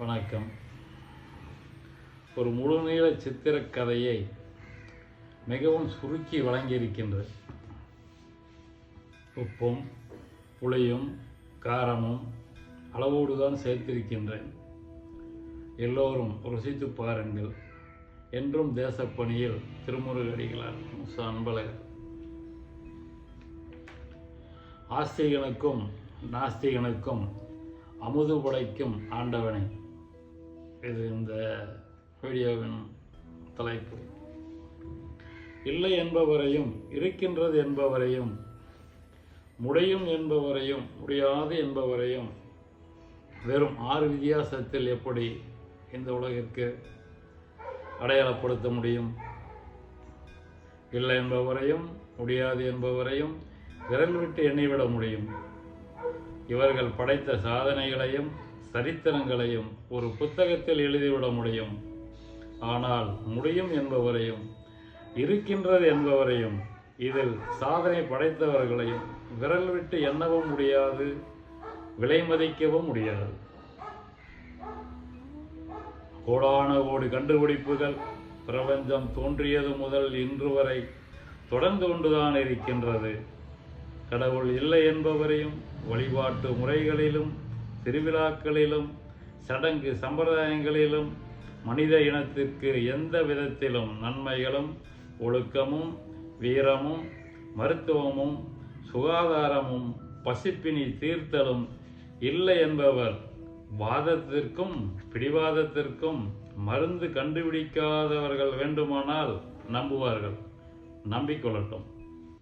வணக்கம். ஒரு முழுநீள சித்திரக் கதையை மிகவும் சுருக்கி வழங்கியிருக்கின்றது. உப்பும் புளியும் காரமும் அளவோடு தான் சேர்த்திருக்கின்றேன். எல்லோரும் ருசித்து பாருங்கள். என்றும் தேசப்பணியில் திருமுருகடிகளார் முசா அன்பழகர் ஆஸ்திகனுக்கும் நாஸ்திகனுக்கும் அமுது படைக்கும் ஆண்டவனை இது இந்த வீடியோவின் தலைப்பு. இல்லை என்பவரையும் இருக்கின்றது என்பவரையும் முடியும் என்பவரையும் முடியாது என்பவரையும் வெறும் ஆறு வித்தியாசத்தில் எப்படி இந்த உலகிற்கு அடையாளப்படுத்த முடியும்? இல்லை என்பவரையும் முடியாது என்பவரையும் விரல் விட்டு எண்ணிவிட முடியும். இவர்கள் படைத்த சாதனைகளையும் சரித்திரங்களையும் ஒரு புத்தகத்தில் எழுதிவிட முடியும். ஆனால் முடியும் என்பவரையும் இருக்கின்றது என்பவரையும் இதில் சாதனை படைத்தவர்களையும் விரல் விட்டு எண்ணவும் முடியாது விலை மதிக்கவும் முடியாது. கோடான கோடி கண்டுபிடிப்புகள் பிரபஞ்சம் தோன்றியது முதல் இன்று வரை தொடர்ந்து கொண்டுதான் இருக்கின்றது. கடவுள் இல்லை என்பவரையும் வழிபாட்டு முறைகளிலும் திருவிழாக்களிலும் சடங்கு சம்பிரதாயங்களிலும் மனித இனத்திற்கு எந்த விதத்திலும் நன்மைகளும் ஒழுக்கமும் வீரமும் மருத்துவமும் சுகாதாரமும் பசிப்பினி தீர்த்தலும் இல்லை என்பவர் வாதத்திற்கும் பிடிவாதத்திற்கும் மருந்து கண்டுபிடிக்காதவர்கள் வேண்டுமானால் நம்புவார்கள். நம்பிக்கொள்ளட்டும்